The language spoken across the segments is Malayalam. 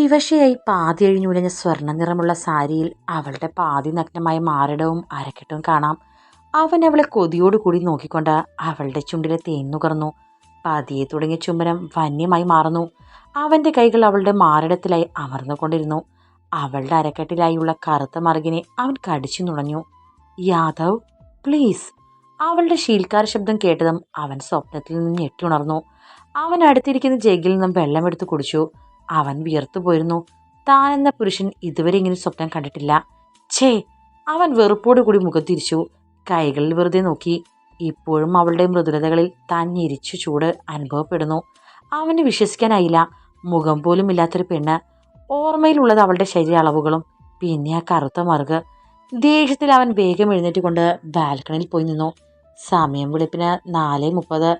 വിവശയായി പാതി അഴിഞ്ഞുലഞ്ഞ സ്വർണ നിറമുള്ള സാരിയിൽ അവളുടെ പാതി നഗ്നമായ മാറിടവും അരക്കെട്ടും കാണാം. അവൻ അവളെ കൊതിയോടുകൂടി നോക്കിക്കൊണ്ട് അവളുടെ ചുണ്ടിലെ തേൻ നുകർന്നു. പതിയെ തുടങ്ങിയ ചുമരം വന്യമായി മാറുന്നു. അവന്റെ കൈകൾ അവളുടെ മാറിടത്തിലായി അമർന്നുകൊണ്ടിരുന്നു. അവളുടെ അരക്കെട്ടിലായുള്ള കറുത്ത മറുകിനെ അവൻ കടിച്ചു നുണഞ്ഞു. യാദവ് പ്ലീസ്. അവളുടെ ശീൽക്കാര ശബ്ദം കേട്ടതും അവൻ സ്വപ്നത്തിൽ നിന്ന് ഞെട്ടിയുണർന്നു. അവൻ അടുത്തിരിക്കുന്ന ജഗ്ഗിൽ നിന്നും വെള്ളമെടുത്ത് കുടിച്ചു. അവൻ വിയർത്തുപോയിരുന്നു താൻ എന്ന പുരുഷൻ ഇതുവരെ ഇങ്ങനെ സ്വപ്നം കണ്ടിട്ടില്ല. ഛേ അവൻ വെറുപ്പോടു കൂടി മുഖം തിരിച്ചു. കൈകളിൽ വെറുതെ നോക്കി. ഇപ്പോഴും അവളുടെ മൃദുലതകളിൽ താൻ ഞെരിച്ചു ചൂട് അനുഭവപ്പെടുന്നു. അവന് വിശ്വസിക്കാനായില്ല. മുഖം പോലും ഇല്ലാത്തൊരു പെണ്ണ്. ഓർമ്മയിലുള്ളത് അവളുടെ ശരീര അളവുകളും പിന്നെ ആ കറുത്ത മറുക്. ദേഷ്യത്തിൽ അവൻ വേഗം എഴുന്നേറ്റ് കൊണ്ട് ബാൽക്കണിയിൽ പോയി നിന്നു. സമയം വെളുപ്പിന് നാല് മുപ്പത്.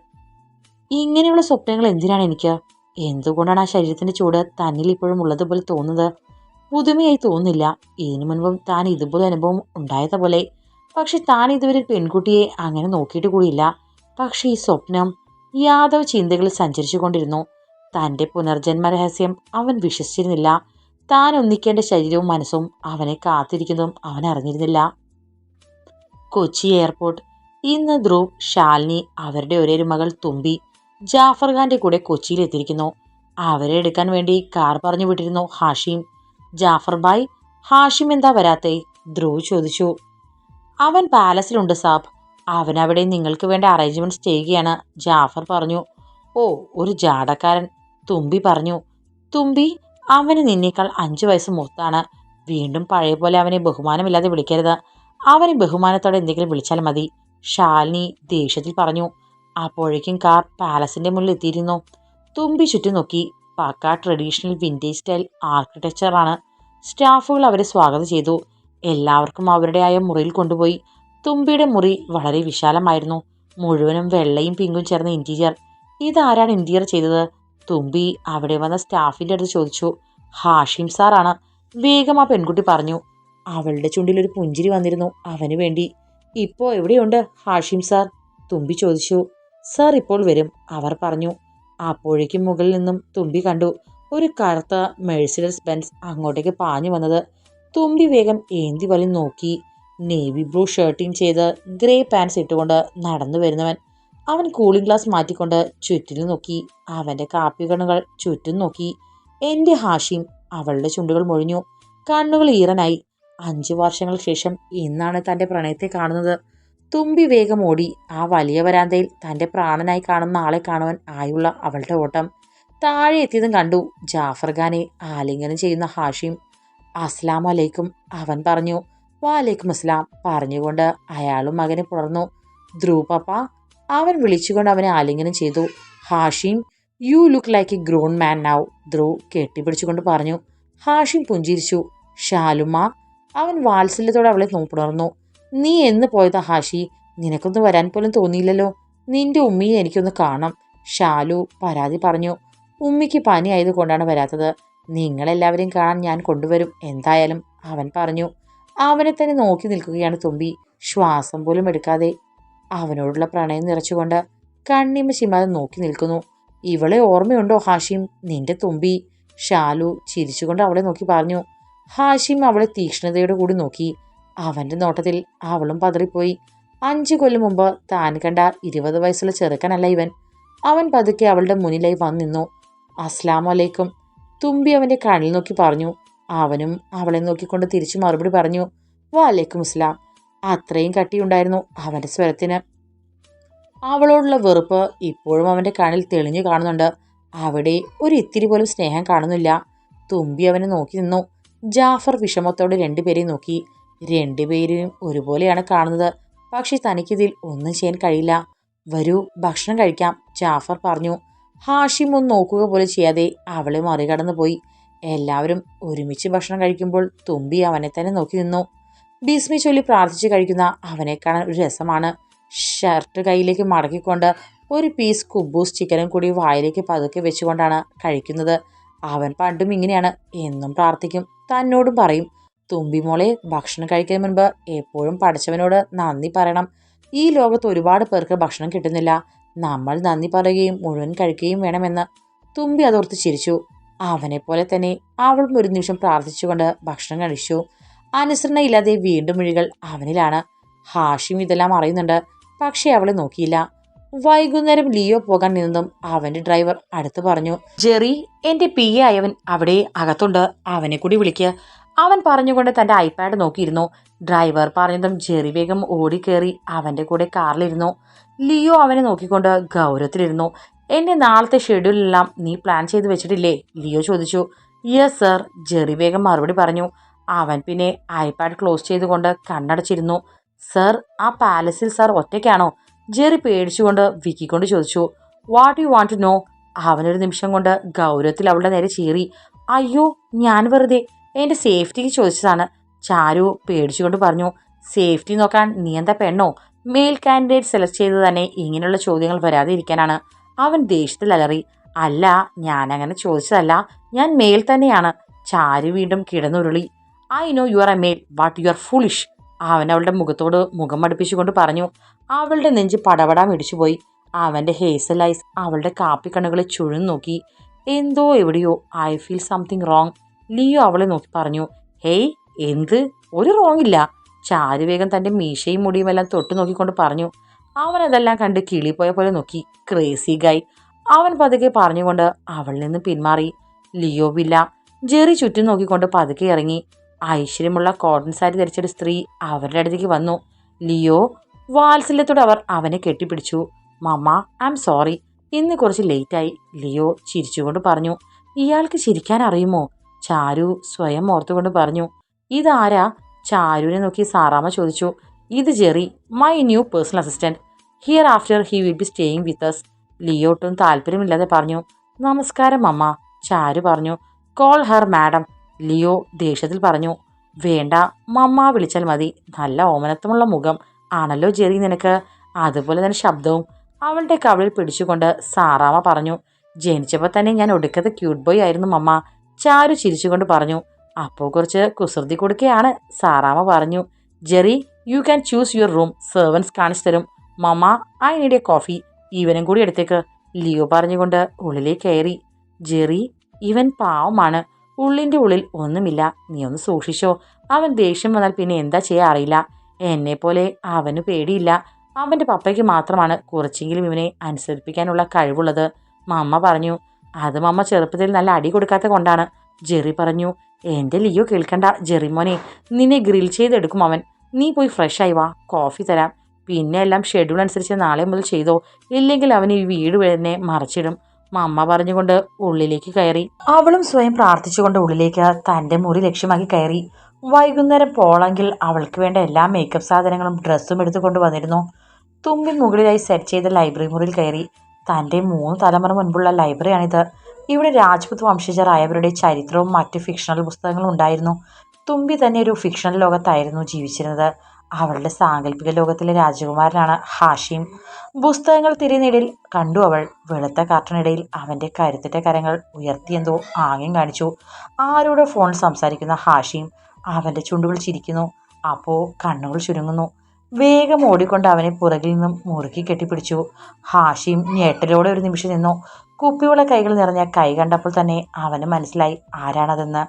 ഇങ്ങനെയുള്ള സ്വപ്നങ്ങൾ എന്തിനാണ് എനിക്ക്? എന്തുകൊണ്ടാണ് ആ ശരീരത്തിന്റെ ചൂട് തന്നിൽ ഇപ്പോഴും ഉള്ളതുപോലെ തോന്നുന്നത്? പുതുമയായി തോന്നുന്നില്ല. ഇതിനു മുൻപും താൻ ഇതുപോലെ അനുഭവം ഉണ്ടായതുപോലെ പക്ഷെ താൻ ഇതുവരെ പെൺകുട്ടിയെ അങ്ങനെ നോക്കിയിട്ട് കൂടിയില്ല. പക്ഷെ ഈ സ്വപ്നം യാദവ് ചിന്തകളിൽ സഞ്ചരിച്ചു കൊണ്ടിരുന്നു തന്റെ പുനർജന്മ രഹസ്യം അവൻ വിശ്വസിച്ചിരുന്നില്ല. താൻ ഒന്നിക്കേണ്ട ശരീരവും മനസ്സും അവനെ കാത്തിരിക്കുന്നതും അവൻ അറിഞ്ഞിരുന്നില്ല. കൊച്ചി എയർപോർട്ട്. ഇന്ന് ധ്രുവ് ശാലിനി അവരുടെ ഒരേ മകൾ തുമ്പി ജാഫർ ഖാന്റെ കൂടെ കൊച്ചിയിൽ എത്തിയിരിക്കുന്നു. അവരെ എടുക്കാൻ വേണ്ടി കാർ പറഞ്ഞു വിട്ടിരുന്നു ഹാഷിം. ജാഫർ ബായ് ഹാഷിം എന്താ വരാത്തേ? ധ്രുവ് ചോദിച്ചു. അവൻ പാലസിലുണ്ട് സാബ്. അവൻ അവിടെ നിങ്ങൾക്ക് വേണ്ട അറേഞ്ച്മെന്റ്സ് ചെയ്യുകയാണ് ജാഫർ പറഞ്ഞു. ഓ ഒരു ജാടക്കാരൻ തുമ്പി പറഞ്ഞു. തുമ്പി അവന് നിന്നേക്കാൾ അഞ്ചു വയസ്സ് മൂത്താണ്. വീണ്ടും പഴയ പോലെ അവനെ ബഹുമാനമില്ലാതെ വിളിക്കരുത്. അവനെ ബഹുമാനത്തോടെ എന്തെങ്കിലും വിളിച്ചാൽ മതി ഷാലിനി ദേഷ്യത്തിൽ പറഞ്ഞു. അപ്പോഴേക്കും കാർ പാലസിന്റെ മുന്നിൽ എത്തിയിരുന്നു. തുമ്പി ചുറ്റും നോക്കി. പക്ക ട്രഡീഷണൽ വിന്റേജ് സ്റ്റൈൽ ആർക്കിടെക്ചറാണ് സ്റ്റാഫുകൾ അവരെ സ്വാഗതം ചെയ്തു. എല്ലാവർക്കും അവരുടെയായ മുറിയിൽ കൊണ്ടുപോയി. തുമ്പിയുടെ മുറി വളരെ വിശാലമായിരുന്നു. മുഴുവനും വെള്ളയും പിങ്കും ചേർന്ന ഇന്റീരിയർ ഇതാരാണ് ഇന്റീരിയർ ചെയ്തത്? തുമ്പി അവിടെ വന്ന സ്റ്റാഫിന്റെ അടുത്ത് ചോദിച്ചു. ഹാഷിം സാറാണ് വേഗം ആ പെൺകുട്ടി പറഞ്ഞു. അവളുടെ ചുണ്ടിൽ ഒരു പുഞ്ചിരി വന്നിരുന്നു. അവന് വേണ്ടി. ഇപ്പോൾ എവിടെയുണ്ട് ഹാഷിം സാർ? തുമ്പി ചോദിച്ചു. സാർ ഇപ്പോൾ വരും. അവർ പറഞ്ഞു. അപ്പോഴേക്കും മുകളിൽ നിന്നും തുമ്പി കണ്ടു. ഒരു കറുത്ത മെഴ്സിഡസ് ബെൻസ് അങ്ങോട്ടേക്ക് പാഞ്ഞു വന്നത്. തുമ്പി വേഗം ഏന്തി വലി നോക്കി. നേവി ബ്ലൂ ഷർട്ടിങ് ചെയ്ത് ഗ്രേ പാൻസ് ഇട്ടുകൊണ്ട് നടന്നു വരുന്നവൻ. അവൻ കൂളിംഗ് ഗ്ലാസ് മാറ്റിക്കൊണ്ട് ചുറ്റിലും നോക്കി. അവന്റെ കാപ്പി കണ്ണുകൾ ചുറ്റും നോക്കി. എന്റെ ഹാഷിം അവളുടെ ചുണ്ടുകൾ മൊഴിഞ്ഞു. കണ്ണുകൾ ഈറനായി. അഞ്ചു വർഷങ്ങൾക്ക് ശേഷം ഇന്നാണ് തന്റെ പ്രണയത്തെ കാണുന്നത്. തുമ്പി വേഗം ഓടി ആ വലിയ വരാന്തയിൽ തന്റെ പ്രാണനായി കാണുന്ന ആളെ കാണുവാൻ ആയുള്ള അവളുടെ ഓട്ടം. താഴെ എത്തിയതും കണ്ടു ജാഫർ ഖാനെ ആലിംഗനം ചെയ്യുന്ന ഹാഷിം. അസ്ലാം അലൈക്കും അവൻ പറഞ്ഞു. വാലൈക്കും അസ്ലാം പറഞ്ഞുകൊണ്ട് അയാളും മകനെ പുണർന്നു ധ്രുവ് പപ്പ അവൻ വിളിച്ചുകൊണ്ട് അവനെ ആലിംഗനം ചെയ്തു. Hashim you look like a grown man now Dhruv കെട്ടിപ്പിടിച്ചുകൊണ്ട് പറഞ്ഞു. ഹാഷിം പുഞ്ചിരിച്ചു. ഷാലുമ്മ അവൻ വാത്സല്യത്തോടെ അവളെ നോപ്പുണർന്നു നീ എന്ന് പോയതാ ഹാഷി. നിനക്കൊന്ന് വരാൻ പോലും തോന്നിയില്ലല്ലോ. നിന്റെ ഉമ്മിയെ എനിക്കൊന്ന് കാണാം. ഷാലു പരാതി പറഞ്ഞു. ഉമ്മിക്ക് പനി ആയതുകൊണ്ടാണ് വരാത്തത്. നിങ്ങളെല്ലാവരെയും കാണാൻ ഞാൻ കൊണ്ടുവരും. എന്തായാലും അവൻ പറഞ്ഞു. അവനെ തന്നെ നോക്കി നിൽക്കുകയാണ് തുമ്പി. ശ്വാസം പോലും എടുക്കാതെ അവനോടുള്ള പ്രണയം നിറച്ചുകൊണ്ട് കണ്ണിമ ചിമാതെ നോക്കി നിൽക്കുന്നു. ഇവളെ ഓർമ്മയുണ്ടോ ഹാഷിം? നിന്റെ തുമ്പി. ഷാലു ചിരിച്ചുകൊണ്ട് അവളെ നോക്കി പറഞ്ഞു. ഹാഷിം അവളെ തീക്ഷ്ണതയോടെ കൂടി നോക്കി. അവന്റെ നോട്ടത്തിൽ അവളും പതറിപ്പോയി. അഞ്ചു കൊല്ലം മുമ്പ് താൻ കണ്ട ഇരുപത് വയസ്സുള്ള ചെറുക്കനല്ല ഇവൻ. അവൻ പതുക്കെ അവളുടെ മുന്നിലായി വന്നിന്നു. അസ്ലാം വലൈക്കും തുമ്പി അവന്റെ കണ്ണിൽ നോക്കി പറഞ്ഞു. അവനും അവളെ നോക്കിക്കൊണ്ട് തിരിച്ചു മറുപടി പറഞ്ഞു. വാലേക്കും ഇസ്ലാം അത്രയും കട്ടിയുണ്ടായിരുന്നു അവന്റെ സ്വരത്തിന്. അവളോടുള്ള വെറുപ്പ് ഇപ്പോഴും അവന്റെ കണ്ണിൽ തെളിഞ്ഞു കാണുന്നുണ്ട്. അവിടെ ഒരു ഇത്തിരി പോലും സ്നേഹം കാണുന്നില്ല. തുമ്പി അവനെ നോക്കി നിന്നു. ജാഫർ വിഷമത്തോടെ രണ്ടുപേരെയും നോക്കി. രണ്ടുപേരെയും ഒരുപോലെയാണ് കാണുന്നത്. പക്ഷെ തനിക്കിതിൽ ഒന്നും ചെയ്യാൻ കഴിയില്ല. വരൂ ഭക്ഷണം കഴിക്കാം ജാഫർ പറഞ്ഞു. ഹാഷിം ഒന്ന് നോക്കുക പോലെ ചെയ്യാതെ അവളെ മറികടന്നു പോയി. എല്ലാവരും ഒരുമിച്ച് ഭക്ഷണം കഴിക്കുമ്പോൾ തുമ്പി അവനെ തന്നെ നോക്കി നിന്നു. ബിസ്മി ചൊല്ലി പ്രാർത്ഥിച്ച് കഴിക്കുന്ന അവനെ കാണാൻ ഒരു രസമാണ്. ഷർട്ട് കയ്യിലേക്ക് മടക്കിക്കൊണ്ട് ഒരു പീസ് കുബൂസ് ചിക്കനും കൂടി വായിലേക്ക് പതുക്കെ വെച്ചുകൊണ്ടാണ് കഴിക്കുന്നത്. അവൻ പണ്ടും ഇങ്ങനെയാണ്. എന്നും പ്രാർത്ഥിക്കും. തന്നോടും പറയും. തുമ്പിമോളെ ഭക്ഷണം കഴിക്കുന്നതിന് മുൻപ് എപ്പോഴും പഠിച്ചവനോട് നന്ദി പറയണം. ഈ ലോകത്ത് ഒരുപാട് പേർക്ക് ഭക്ഷണം കിട്ടുന്നില്ല. നമ്മൾ നന്ദി പറയുകയും മുഴുവൻ കഴിക്കുകയും വേണമെന്ന് തുമ്പി അതോർത്ത് ചിരിച്ചു. അവനെപ്പോലെ തന്നെ അവളും ഒരു നിമിഷം പ്രാർത്ഥിച്ചുകൊണ്ട് ഭക്ഷണം കഴിച്ചു. അനുസരണയില്ലാതെ വീണ്ടും മിഴികൾ അവനിലാണ്. ഹാഷിം ഇതെല്ലാം അറിയുന്നുണ്ട്. പക്ഷേ അവളെ നോക്കിയില്ല. വൈകുന്നേരം ലിയോ പോകാൻ നിന്നതും അവന്റെ ഡ്രൈവർ അടുത്ത് പറഞ്ഞു ജെറി എന്റെ പി ആയവൻ അവിടെ അകത്തുണ്ട്. അവനെ കൂടി വിളിക്കുക അവൻ പറഞ്ഞുകൊണ്ട് തന്റെ ഐപാഡ് നോക്കിയിരുന്നു. ഡ്രൈവർ പറഞ്ഞതും ജെറി വേഗം ഓടിക്കേറി അവന്റെ കൂടെ കാറിലിരുന്നു. ലിയോ അവനെ നോക്കിക്കൊണ്ട് ഗൗരവത്തിലിരുന്നു. എന്റെ നാളത്തെ ഷെഡ്യൂളെല്ലാം നീ പ്ലാൻ ചെയ്ത് വെച്ചിട്ടില്ലേ? ലിയോ ചോദിച്ചു. യെസ് സർ ജെറി വേഗം മറുപടി പറഞ്ഞു. അവൻ പിന്നെ ഐപാഡ് ക്ലോസ് ചെയ്തുകൊണ്ട് കണ്ണടച്ചിരുന്നു. സർ ആ പാലസിൽ സർ ഒറ്റയ്ക്കാണോ? ജെറി പേടിച്ചുകൊണ്ട് വിക്കിക്കൊണ്ട് ചോദിച്ചു. What you want to know? അവനൊരു നിമിഷം കൊണ്ട് ഗൗരവത്തിൽ അവളുടെ നേരെ ചീറി. അയ്യോ ഞാൻ വെറുതെ എന്റെ സേഫ്റ്റിക്ക് ചോദിച്ചതാണ്. ചാരു പേടിച്ചുകൊണ്ട് പറഞ്ഞു സേഫ്റ്റി നോക്കാൻ നീ എന്താ പെണ്ണോ? മെയിൽ കാൻഡിഡേറ്റ് സെലക്ട് ചെയ്ത് തന്നെ ഇങ്ങനെയുള്ള ചോദ്യങ്ങൾ വരാതെ ഇരിക്കാനാണ് അവൻ ദേഷ്യത്തിൽ അലറി അല്ല ഞാൻ അങ്ങനെ ചോദിച്ചതല്ല. ഞാൻ മെയിൽ തന്നെയാണ്. ചാരു വീണ്ടും കിടന്നുരുളി I know you are a male what you are foolish അവൻ അവളുടെ മുഖത്തോട് മുഖം അടുപ്പിച്ചുകൊണ്ട് പറഞ്ഞു അവളുടെ നെഞ്ച് പടപടാ മിടിച്ചുപോയി അവന്റെ ഹേസൽ ഐസ് അവളുടെ കാപ്പിക്കണ്ണുകളെ ചുഴന്നു നോക്കി എന്തോ എവിടെയോ I feel something wrong Leo അവളെ നോക്കി പറഞ്ഞു ഹേയ് എന്ത്? ഒരു റോങ് ഇല്ല ചാരുവേഗം തന്റെ മീശയും മുടിയുമെല്ലാം തൊട്ടു നോക്കിക്കൊണ്ട് പറഞ്ഞു അവൻ അതെല്ലാം കണ്ട് കിളിപ്പോയ പോലെ നോക്കി ക്രേസി ഗൈ അവൻ പതുക്കെ പറഞ്ഞുകൊണ്ട് അവളിൽ നിന്ന് പിന്മാറി. ലിയോ വില്ല ജെറി ചുറ്റും നോക്കിക്കൊണ്ട് പതുക്കെ ഇറങ്ങി. ഐശ്വര്യമുള്ള കോട്ടൺ സാരി ധരിച്ചൊരു സ്ത്രീ അവരുടെ അടുത്തേക്ക് വന്നു. ലിയോ വാത്സല്യത്തോടെ അവർ അവനെ കെട്ടിപ്പിടിച്ചു. മമ്മ ഐ എം സോറി ഇന്ന് കുറച്ച് ലേറ്റായി ലിയോ ചിരിച്ചുകൊണ്ട് പറഞ്ഞു ഇയാൾക്ക് ചിരിക്കാൻ അറിയുമോ? ചാരു സ്വയം ഓർത്തുകൊണ്ട് പറഞ്ഞു ഇതാരാ? ചാരുവിനെ നോക്കി സാറാമ്മ ചോദിച്ചു ഇത് Jerry my new personal assistant. Hereafter he will be staying with us. ലിയോട്ടും താല്പര്യമില്ലാതെ പറഞ്ഞു നമസ്കാരം അമ്മ. ചാരു പറഞ്ഞു കോൾ ഹർ മാഡം. ലിയോ ദേഷ്യത്തിൽ പറഞ്ഞു വേണ്ട മമ്മ വിളിച്ചാൽ മതി. നല്ല ഓമനത്വമുള്ള മുഖം. ആണല്ലോ ജെറി നിനക്ക്? അതുപോലെ തന്നെ ശബ്ദവും. അവളുടെ കവളിൽ പിടിച്ചുകൊണ്ട് സാറാമ്മ പറഞ്ഞു ജനിച്ചപ്പോൾ തന്നെ ഞാൻ ഒടുക്കത്തെ ക്യൂട്ട് ബോയ് ആയിരുന്നു മമ്മ. ചാരു ചിരിച്ചുകൊണ്ട് പറഞ്ഞു അപ്പോൾ കുറച്ച് കുസൃതി കൊടുക്കുകയാണ് സാറാമ പറഞ്ഞു. Jerry you can choose your room servants കാണിച്ചു തരും. Mamma I need a coffee ഇവനും കൂടി എടുത്തേക്ക്. ലിയോ പറഞ്ഞുകൊണ്ട് ഉള്ളിലേക്ക് കയറി. ജെറി ഇവൻ പാവമാണ്. ഉള്ളിന്റെ ഉള്ളിൽ ഒന്നുമില്ല. നീ ഒന്ന് സൂക്ഷിച്ചോ. അവൻ ദേഷ്യം വന്നാൽ പിന്നെ എന്താ ചെയ്യാൻ അറിയില്ല. എന്നെപ്പോലെ അവന് പേടിയില്ല. അവന്റെ പപ്പയ്ക്ക് മാത്രമാണ് കുറച്ചെങ്കിലും ഇവനെ അനുസരിപ്പിക്കാനുള്ള കഴിവുള്ളത്. മമ്മ പറഞ്ഞു അത് മമ്മ ചെറുപ്പത്തിൽ നല്ല അടി കൊടുക്കാത്ത കൊണ്ടാണ്. ജെറി പറഞ്ഞു എന്റെ ലിയോ കേൾക്കണ്ട. ജെറി മോനെ നിന്നെ ഗ്രിൽ ചെയ്തെടുക്കും അവൻ. നീ പോയി ഫ്രഷ് ആയി വാ. കോഫി തരാം. പിന്നെ എല്ലാം ഷെഡ്യൂൾ അനുസരിച്ച് നാളെ മുതൽ ചെയ്തോ. ഇല്ലെങ്കിൽ അവൻ ഈ വീട് തന്നെ മറച്ചിടും. മമ്മ പറഞ്ഞുകൊണ്ട് ഉള്ളിലേക്ക് കയറി. അവളും സ്വയം പ്രാർത്ഥിച്ചുകൊണ്ട് ഉള്ളിലേക്ക് തന്റെ മുറി ലക്ഷ്യമാക്കി കയറി. വൈകുന്നേരം പോളെങ്കിൽ അവൾക്ക് വേണ്ട എല്ലാ മേക്കപ്പ് സാധനങ്ങളും ഡ്രസ്സും എടുത്തുകൊണ്ട് വന്നിരുന്നു. തുമ്പി മുകളിലായി സെറ്റ് ചെയ്ത ലൈബ്രറി മുറിയിൽ കയറി. തന്റെ മൂന്ന് തലമുറ മുൻപുള്ള ലൈബ്രറിയാണിത്. ഇവിടെ രാജ്പുത് വംശജരായവരുടെ ചരിത്രവും മറ്റ് ഫിക്ഷണൽ പുസ്തകങ്ങളും ഉണ്ടായിരുന്നു. തുമ്പി തന്നെ ഒരു ഫിക്ഷണൽ ലോകത്തായിരുന്നു ജീവിച്ചിരുന്നത്. അവളുടെ സാങ്കല്പിക ലോകത്തിലെ രാജകുമാരനാണ് ഹാഷിം. പുസ്തകങ്ങൾ തിരിഞ്ഞിടയിൽ കണ്ടു അവൾ. വെളുത്ത കാർട്ടണിടയിൽ അവന്റെ കരുത്തിട്ട കരങ്ങൾ ഉയർത്തിയെന്തോ ആംഗ്യം കാണിച്ചു. ആരോടെ ഫോണിൽ സംസാരിക്കുന്ന ഹാഷിം അവന്റെ ചുണ്ടുകൾ ചിരിക്കുന്നു. അപ്പോൾ കണ്ണുകൾ ചുരുങ്ങുന്നു. വേഗം ഓടിക്കൊണ്ട് അവനെ പുറകിൽ നിന്നും മുറുക്കി കെട്ടിപ്പിടിച്ചു. ഹാഷിം ഞെട്ടലോടെ ഒരു നിമിഷം നിന്നു. കുപ്പിയുള്ള കൈകൾ നിറഞ്ഞ കൈ കണ്ടപ്പോൾ തന്നെ അവന് മനസ്സിലായി ആരാണതെന്ന്.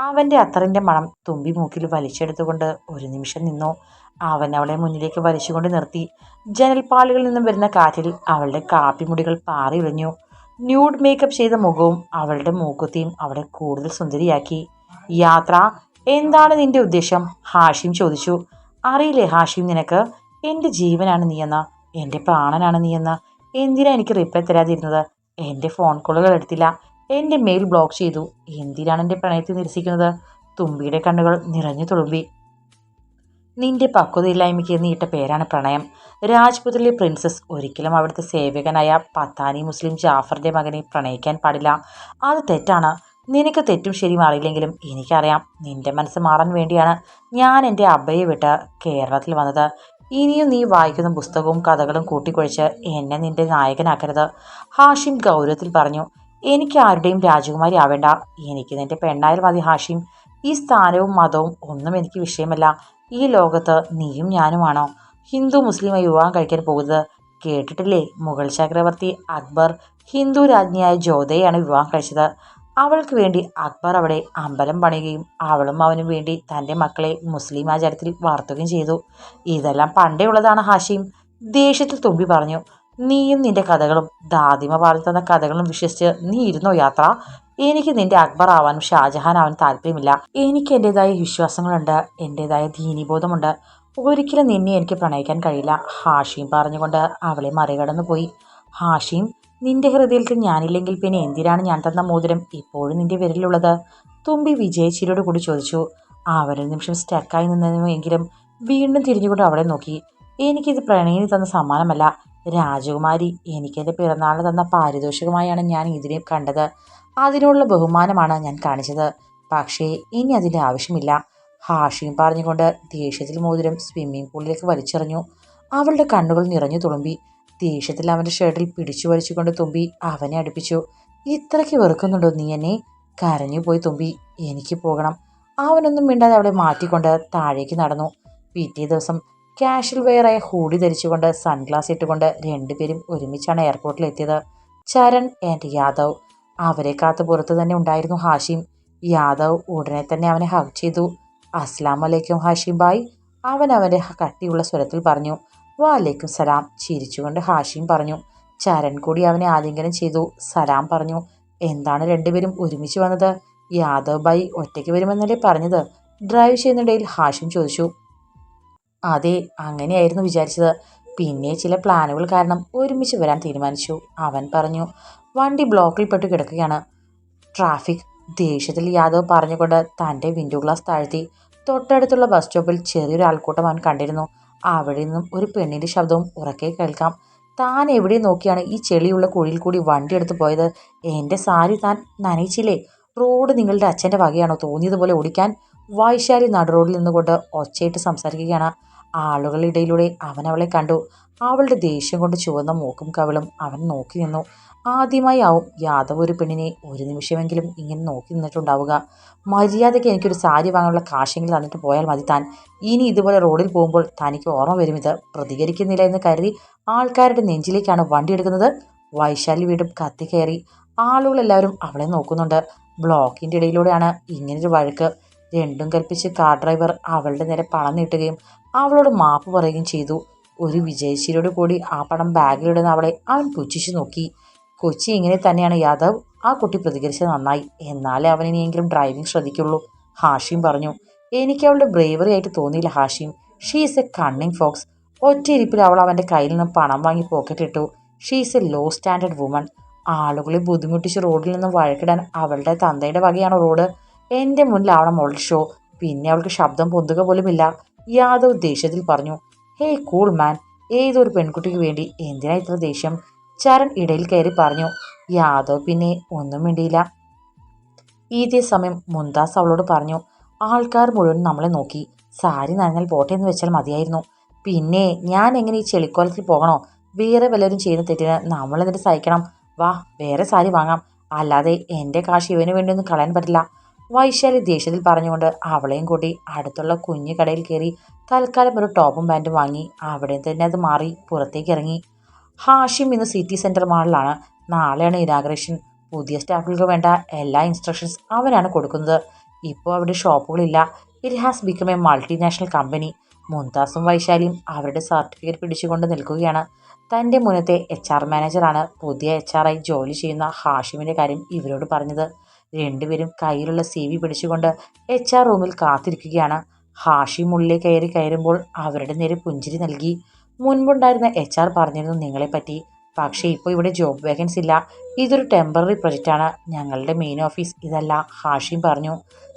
അവന്റെ അത്തറിന്റെ മണം തുമ്പി മൂക്കിൽ വലിച്ചെടുത്തുകൊണ്ട് ഒരു നിമിഷം നിന്നു. അവൻ അവളെ മുന്നിലേക്ക് വലിച്ചുകൊണ്ട് നിർത്തി. ജനൽപ്പാളികളിൽ നിന്നും വരുന്ന കാറ്റിൽ അവളുടെ കാപ്പിമുടികൾ പാറി ഉലഞ്ഞു ന്യൂഡ് മേക്കപ്പ് ചെയ്ത മുഖവും അവളുടെ മൂക്കുത്തിയും അവളെ കൂടുതൽ സുന്ദരിയാക്കി. യാത്ര എന്താണ് നിന്റെ ഉദ്ദേശം? ഹാഷിം ചോദിച്ചു. അറിയില്ലേ ഹാഷിം നിനക്ക്? എന്റെ ജീവനാണ് നീയെന്ന എന്റെ പ്രാണനാണ് നീയെന്ന എന്തിനാ എനിക്ക് റിപ്ലൈ തരാതിരുന്നത്? എന്റെ ഫോൺ കോളുകൾ എടുത്തില്ല. എന്റെ മെയിൽ ബ്ലോക്ക് ചെയ്തു. എന്തിനാണ് എന്റെ പ്രണയത്തെ നിരസിക്കുന്നത്? തുമ്പിയുടെ കണ്ണുകൾ നിറഞ്ഞു തുളുമ്പി. നിന്റെ പക്വതയില്ലായ്മയ്ക്ക് നീട്ട പേരാണ് പ്രണയം. രാജ്പുത്രിലെ പ്രിൻസസ് ഒരിക്കലും അവിടുത്തെ സേവകനായ പത്താനി മുസ്ലിം ജാഫറിന്റെ മകനെ പ്രണയിക്കാൻ പാടില്ല. അത് തെറ്റാണ്. നിനക്ക് തെറ്റും ശരിയും അറിയില്ലെങ്കിലും എനിക്കറിയാം നിന്റെ മനസ്സ് മാറാൻ വേണ്ടിയാണ് ഞാൻ എന്റെ അബ്ബയെ വിട്ട് കേരളത്തിൽ വന്നത്. ഇനിയും നീ വായിക്കുന്ന പുസ്തകവും കഥകളും കൂട്ടിക്കൊഴിച്ച് എന്നെ നിന്റെ നായകനാക്കരുത്. ഹാഷിം ഗൗരവത്തിൽ പറഞ്ഞു എനിക്ക് ആരുടെയും രാജകുമാരി ആവേണ്ട. എനിക്ക് നിന്റെ പെണ്ണായാൽ മതി ഹാഷിം. ഈ സ്ഥാനവും മതവും ഒന്നും എനിക്ക് വിഷയമല്ല. ഈ ലോകത്ത് നീയും ഞാനുമാണോ? ഹിന്ദു മുസ്ലിമായി വിവാഹം കഴിക്കാൻ പോകുന്നത് കേട്ടിട്ടില്ലേ? മുഗൾ ചക്രവർത്തി അക്ബർ ഹിന്ദു രാജ്ഞിയായ ജ്യോതയാണ് വിവാഹം കഴിച്ചത്. അവൾക്ക് വേണ്ടി അക്ബർ അവിടെ അമ്പലം പണിയുകയും അവളും അവനും വേണ്ടി തന്റെ മക്കളെ മുസ്ലിം ആചാരത്തിൽ വളർത്തുകയും ചെയ്തു. ഇതെല്ലാം പണ്ടേ ഉള്ളതാണ് ഹാഷിം. ദേഷ്യത്തിൽ തുമ്പി പറഞ്ഞു നീയും നിന്റെ കഥകളും ദാദിമ പറഞ്ഞു തന്ന കഥകളും വിശ്വസിച്ച് നീ ഇരുന്നോ യാത്ര? എനിക്ക് നിന്റെ അക്ബർ ആവാനും ഷാജഹാൻ ആവാനും താല്പര്യമില്ല. എനിക്ക് എന്റെതായ വിശ്വാസങ്ങളുണ്ട് എന്റെതായ ദീനീബോധമുണ്ട്. ഒരിക്കലും നിന്നെ എനിക്ക് പ്രണയിക്കാൻ കഴിയില്ല ഹാഷിം പറഞ്ഞുകൊണ്ട് അവളെ മറികടന്നു പോയി ഹാഷിം നിന്റെ ഹൃദയത്തിൽ ഞാനില്ലെങ്കിൽ പിന്നെ എന്തിനാണ് ഞാൻ തന്ന മോതിരം ഇപ്പോഴും നിന്റെ വിരലിലുള്ളത്? തുമ്പി വിജയച്ചിരിയോട് കൂടി ചോദിച്ചു. ആ ഒരു നിമിഷം സ്റ്റക്കായി നിന്നു എങ്കിലും വീണ്ടും തിരിഞ്ഞുകൊണ്ട് അവളെ നോക്കി. എനിക്കിത് പ്രണയിനി തന്ന സമ്മാനമല്ല. രാജകുമാരി എനിക്കെന്റെ പിറന്നാളിന് തന്ന പാരിതോഷികമായാണ് ഞാൻ ഇതിനെ കണ്ടത്. അതിനുള്ള ബഹുമാനമാണ് ഞാൻ കാണിച്ചത്. പക്ഷേ ഇനി അതിന്റെ ആവശ്യമില്ല. ഹാഷിയും പറഞ്ഞുകൊണ്ട് ദേഷ്യത്തിൽ മോതിരം സ്വിമ്മിംഗ് പൂളിലേക്ക് വലിച്ചെറിഞ്ഞു. അവളുടെ കണ്ണുകൾ നിറഞ്ഞു തുളുമ്പി. ദേഷ്യത്തിൽ അവന്റെ ഷർട്ടിൽ പിടിച്ചു വലിച്ചുകൊണ്ട് തുമ്പി അവനെ അടുപ്പിച്ചു. ഇത്രയ്ക്ക് വെറുക്കുന്നുണ്ടോ നീ എന്നെ? കരഞ്ഞു പോയി തുമ്പി. എനിക്ക് പോകണം. അവനൊന്നും മിണ്ടാതെ അവളെ മാറ്റിക്കൊണ്ട് താഴേക്ക് നടന്നു. പിറ്റേ ദിവസം കാഷ്വൽ വെയറായ ഹൂഡി ധരിച്ചുകൊണ്ട് സൺഗ്ലാസ് ഇട്ടുകൊണ്ട് രണ്ടുപേരും ഒരുമിച്ചാണ് എയർപോർട്ടിൽ എത്തിയത് ചരൺ ആൻഡ് യാദവ്. അവരെ കാത്ത് പുറത്ത് തന്നെ ഉണ്ടായിരുന്നു ഹാഷിം. യാദവ് ഉടനെ തന്നെ അവനെ ഹഗ് ചെയ്തു. അസ്ലാം അലൈക്കും ഹാഷിം ബായ് അവൻ അവന്റെ കട്ടിയുള്ള സ്വരത്തിൽ പറഞ്ഞു. വാലേക്കും സലാം ചിരിച്ചുകൊണ്ട് ഹാഷിം പറഞ്ഞു. ചരൺ കൂടി അവനെ ആലിംഗനം ചെയ്തു. സലാം പറഞ്ഞു എന്താണ് രണ്ടുപേരും ഒരുമിച്ച് വന്നത്? യാദവ് ബായി ഒറ്റയ്ക്ക് വരുമെന്നല്ലേ പറഞ്ഞത്? ഡ്രൈവ് ചെയ്യുന്നിടയിൽ ഹാഷിം ചോദിച്ചു. അതെ അങ്ങനെയായിരുന്നു വിചാരിച്ചത്. പിന്നെ ചില പ്ലാനുകൾ കാരണം ഒരുമിച്ച് വരാൻ തീരുമാനിച്ചു. അവൻ പറഞ്ഞു വണ്ടി ബ്ലോക്കിൽ പെട്ട് കിടക്കുകയാണ്. ട്രാഫിക് ദേഷ്യത്തിൽ യാദവ് പറഞ്ഞുകൊണ്ട് തന്റെ വിൻഡോ ഗ്ലാസ് താഴ്ത്തി. തൊട്ടടുത്തുള്ള ബസ് സ്റ്റോപ്പിൽ ചെറിയൊരു ആൾക്കൂട്ടം അവൻ കണ്ടിരുന്നു. അവിടെ നിന്നും ഒരു പെണ്ണിന്റെ ശബ്ദവും ഉറക്കെ കേൾക്കാം. താൻ എവിടെ നോക്കിയാണ് ഈ ചെളിയുള്ള കുഴിയിൽ കൂടി വണ്ടി എടുത്ത് പോയത്? എന്റെ സാരി താൻ നനയിച്ചില്ലേ? റോഡ് നിങ്ങളുടെ അച്ഛന്റെ വകയാണോ? തോന്നിയതുപോലെ ഓടിക്കാൻ വൈശാലി നടുറോഡിൽ നിന്നുകൊണ്ട് ഒച്ചയിട്ട് സംസാരിക്കുകയാണ്. ആളുകളിടയിലൂടെ അവൻ അവളെ കണ്ടു. അവളുടെ ദേഷ്യം കൊണ്ട് ചുവന്ന മൂക്കും കവിളും അവൻ നോക്കി നിന്നു. ആദ്യമായി ആവും യാദവ് ഒരു പെണ്ണിനെ ഒരു നിമിഷമെങ്കിലും ഇങ്ങനെ നോക്കി നിന്നിട്ടുണ്ടാവുക. മര്യാദയ്ക്ക് എനിക്കൊരു സാരി വാങ്ങാനുള്ള കാശെങ്കിലും തന്നിട്ട് പോയാൽ മതി താൻ. ഇനി ഇതുപോലെ റോഡിൽ പോകുമ്പോൾ തനിക്ക് ഓർമ്മ വരും ഇത്. പ്രതികരിക്കുന്നില്ല എന്ന് കരുതി ആൾക്കാരുടെ നെഞ്ചിലേക്കാണ് വണ്ടി എടുക്കുന്നത്. വൈശാലി വീടും കത്തിക്കയറി ആളുകളെല്ലാവരും അവളെ നോക്കുന്നുണ്ട്. ബ്ലോക്കിന്റെ ഇടയിലൂടെയാണ് ഇങ്ങനൊരു വഴക്ക്. രണ്ടും കൽപ്പിച്ച് കാർ ഡ്രൈവർ അവളുടെ നേരെ പണം നീട്ടുകയും അവളോട് മാപ്പ് പറയുകയും ചെയ്തു. ഒരു വിജയശ്രീയോട് കൂടി ആ പണം ബാഗിലിടുന്ന അവളെ അവൻ പുച്ഛിച്ചു നോക്കി. കൊച്ചി ഇങ്ങനെ തന്നെയാണ് യാദവ്. ആ കുട്ടി പ്രതികരിച്ചത് നന്നായി. എന്നാലേ അവനിനിയെങ്കിലും ഡ്രൈവിംഗ് ശ്രദ്ധിക്കുള്ളൂ ഹാഷിം പറഞ്ഞു. എനിക്ക് അവളുടെ ബ്രേവറി ആയിട്ട് തോന്നിയില്ല Hashim. She is a cunning fox ഒറ്റയിരിപ്പിൽ അവൾ അവന്റെ കയ്യിൽ നിന്ന് പണം വാങ്ങി പോക്കറ്റിട്ടു she is a low standard woman ആളുകളെ ബുദ്ധിമുട്ടിച്ച് റോഡിൽ നിന്ന് വഴക്കിടാൻ അവളുടെ തന്തയുടെ വകയാണ് റോഡ് എന്റെ മുന്നിലാവണം അവളുടെ ഷോ പിന്നെ അവൾക്ക് ശബ്ദം പൊന്തുക പോലുമില്ല. യാദവ് ദേഷ്യത്തിൽ പറഞ്ഞു ഹേ കൂൾ മാൻ. ഏതൊരു പെൺകുട്ടിക്ക് വേണ്ടി എന്തിനാ ഇത്ര ദേഷ്യം? ചരൺ ഇടയിൽ കയറി പറഞ്ഞു യാദവ് പിന്നെ ഒന്നും വേണ്ടിയില്ല ഇതേ സമയം മുന്താസ് അവളോട് പറഞ്ഞു ആൾക്കാർ മുഴുവൻ നമ്മളെ നോക്കി. സാരി നനഞ്ഞാൽ പോട്ടെ എന്ന് വെച്ചാൽ മതിയായിരുന്നു. പിന്നെ ഞാൻ എങ്ങനെ ഈ ചെളിക്കോലത്തിൽ പോകണോ? വേറെ വല്ലവരും ചെയ്യുന്ന തെറ്റിന് നമ്മളെന്നിട്ട് സഹിക്കണം. വാ വേറെ സാരി വാങ്ങാം. അല്ലാതെ എന്റെ കാശ് ഇവന് വേണ്ടിയൊന്നും കളയാൻ പറ്റില്ല. വൈശാലി ദേഷ്യത്തിൽ പറഞ്ഞുകൊണ്ട് അവളെയും കൂട്ടി അടുത്തുള്ള കുഞ്ഞു കടയിൽ കയറി തൽക്കാലം ഒരു ടോപ്പും പാന്റും വാങ്ങി അവിടെ തന്നെ അത് മാറി പുറത്തേക്ക് ഇറങ്ങി. ഹാഷിം ഇന്ന് സിറ്റി സെന്റർ മാളിലാണ്. നാളെയാണ് ഇനാഗ്രേഷൻ. പുതിയ സ്റ്റാഫുകൾക്ക് വേണ്ട എല്ലാ ഇൻസ്ട്രക്ഷൻസ് അവരാണ് കൊടുക്കുന്നത്. ഇപ്പോൾ അവിടെ ഷോപ്പുകളില്ല. It has become a multinational company. മുംതാസും വൈശാലിയും അവരുടെ സർട്ടിഫിക്കറ്റ് പിടിച്ചുകൊണ്ട് നിൽക്കുകയാണ്. തന്റെ മുന്നത്തെ എച്ച് ആർ മാനേജറാണ് പുതിയ എച്ച് ആർ ആയി ജോലി ചെയ്യുന്ന ഹാഷിമിന്റെ കാര്യം ഇവരോട് പറഞ്ഞത്. രണ്ടുപേരും കയ്യിലുള്ള സി വി പിടിച്ചുകൊണ്ട് എച്ച് ആർ റൂമിൽ കാത്തിരിക്കുകയാണ്. ഹാഷിം ഉള്ളിൽ കയറി കയറുമ്പോൾ അവരുടെ നേരെ പുഞ്ചിരി നൽകി. മുൻപുണ്ടായിരുന്ന എച്ച് ആർ പറഞ്ഞിരുന്നു നിങ്ങളെപ്പറ്റി. പക്ഷേ ഇപ്പോൾ ഇവിടെ ജോബ് വേക്കൻസി ഇല്ല. ഇതൊരു ടെമ്പററി പ്രൊജക്റ്റാണ് ഞങ്ങളുടെ മെയിൻ ഓഫീസ് ഇതല്ല ഹാഷിം പറഞ്ഞു.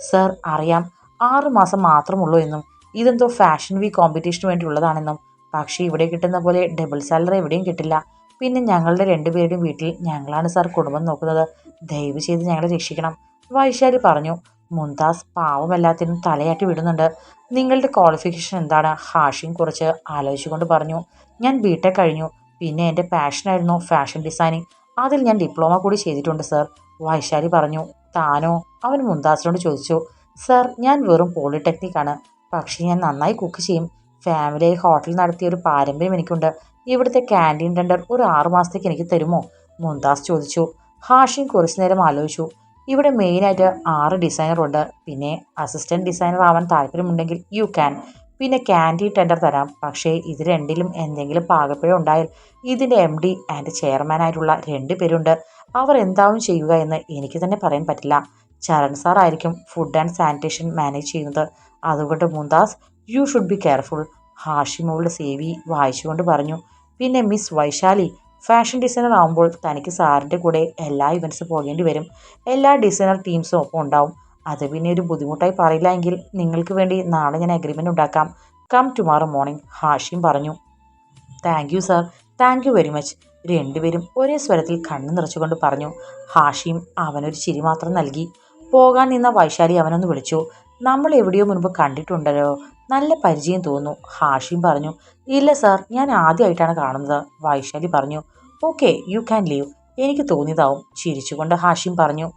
സർ അറിയാം. ആറ് മാസം മാത്രമുള്ളൂ എന്നും. ഇതെന്തോ ഫാഷൻ വീക്ക് കോമ്പറ്റീഷന് വേണ്ടി ഉള്ളതാണെന്നും പക്ഷേ ഇവിടെ കിട്ടുന്ന പോലെ ഡബിൾ സാലറി എവിടെയും കിട്ടില്ല. പിന്നെ ഞങ്ങളുടെ രണ്ടുപേരുടെയും വീട്ടിൽ ഞങ്ങളാണ് സാർ കുടുംബം നോക്കുന്നത്. ദയവ് ചെയ്ത് ഞങ്ങളെ രക്ഷിക്കണം. വൈശാലി പറഞ്ഞു മുംതാസ് പാവമല്ലാത്തിനും തലയാട്ടി വിടുന്നുണ്ട്. നിങ്ങളുടെ ക്വാളിഫിക്കേഷൻ എന്താണ്? ഹാഷിം കുറച്ച് ആലോചിച്ചുകൊണ്ട് പറഞ്ഞു ഞാൻ ബിടെക് കഴിഞ്ഞു. പിന്നെ എന്റെ പാഷനായിരുന്നു ഫാഷൻ ഡിസൈനിങ് അതിൽ ഞാൻ ഡിപ്ലോമ കൂടി ചെയ്തിട്ടുണ്ട് സർ വൈശാലി പറഞ്ഞു താനോ? അവൻ മുംതാസിനോട് ചോദിച്ചു സർ ഞാൻ വെറും പോളിടെക്നിക്കാണ് പക്ഷേ ഞാൻ നന്നായി കുക്ക് ചെയ്യും. ഫാമിലി ഹോട്ടൽ നടത്തിയ ഒരു പാരമ്പര്യം എനിക്കുണ്ട്. ഇവിടുത്തെ ക്യാന്റീൻ ടെൻഡർ ഒരു ആറുമാസത്തേക്ക് എനിക്ക് തരുമോ? മുംതാസ് ചോദിച്ചു. ഹാഷിം കുറച്ചു നേരം ആലോചിച്ചു. ഇവിടെ മെയിനായിട്ട് ആറ് ഡിസൈനറുണ്ട് പിന്നെ അസിസ്റ്റന്റ് ഡിസൈനർ ആവാൻ താല്പര്യമുണ്ടെങ്കിൽ യു ക്യാൻ പിന്നെ ക്യാന്റീൻ ടെൻഡർ തരാം. പക്ഷേ ഇത് രണ്ടിലും എന്തെങ്കിലും പാകപ്പിഴ ഉണ്ടായാൽ ഇതിന്റെ എം ഡി ആൻഡ് ചെയർമാനായിട്ടുള്ള രണ്ട് പേരുണ്ട്. അവർ എന്താവും ചെയ്യുക എന്ന് എനിക്ക് തന്നെ പറയാൻ പറ്റില്ല. ചരൺ സാർ ആയിരിക്കും ഫുഡ് ആൻഡ് സാനിറ്റേഷൻ മാനേജ് ചെയ്യുന്നത്. അതുകൊണ്ട് Mumtaz you should be careful ഹാഷിമോളുടെ സേവി വായിച്ചുകൊണ്ട് പറഞ്ഞു. പിന്നെ മിസ് വൈശാലി ഫാഷൻ ഡിസൈനർ ആകുമ്പോൾ തനിക്ക് സാറിന്റെ കൂടെ എല്ലാ ഇവൻസും പോകേണ്ടി വരും. എല്ലാ ഡിസൈനർ ടീംസും ഒപ്പം ഉണ്ടാവും. അത് പിന്നെ ഒരു ബുദ്ധിമുട്ടായി പറയില്ല എങ്കിൽ നിങ്ങൾക്ക് വേണ്ടി നാളെ ഞാൻ അഗ്രിമെന്റ് ഉണ്ടാക്കാം. കം ടുമാറോ മോർണിംഗ് ഹാഷിം പറഞ്ഞു. Thank you sir thank you very much രണ്ടുപേരും ഒരേ സ്വരത്തിൽ കണ്ണു നിറച്ചുകൊണ്ട് പറഞ്ഞു. ഹാഷിം അവനൊരു ചിരി മാത്രം നൽകി. പോകാൻ നിന്ന വൈശാലി അവനൊന്ന് വിളിച്ചു. നമ്മൾ എവിടെയോ മുൻപ് കണ്ടിട്ടുണ്ടല്ലോ. നല്ല പരിചയം തോന്നുന്നു. ഹാഷിം പറഞ്ഞു ഇല്ല സാർ ഞാൻ ആദ്യമായിട്ടാണ് കാണുന്നത്. വൈശാലി പറഞ്ഞു ഓക്കെ യു ക്യാൻ ലീവ്. എനിക്ക് തോന്നിയതാവും. ചിരിച്ചുകൊണ്ട് ഹാഷിം പറഞ്ഞു